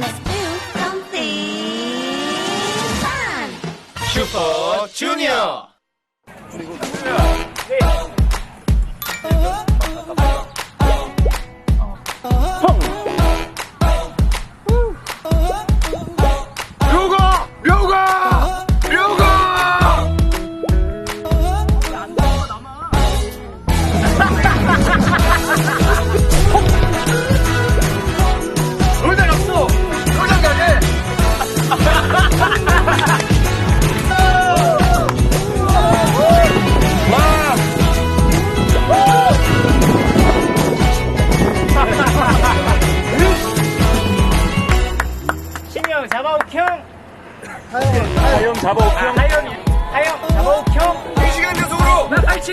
Let's do something fun. 슈퍼 주니어 하영 잡아올게요 하영이. 하영 잡아오켬 이 시간 연속으로. 나 팔치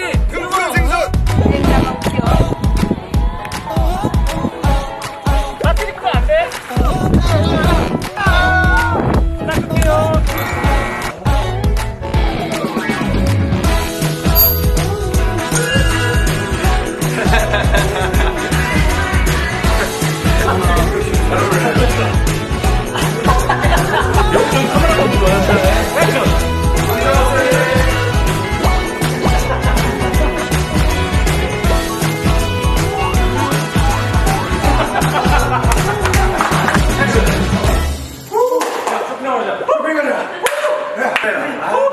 った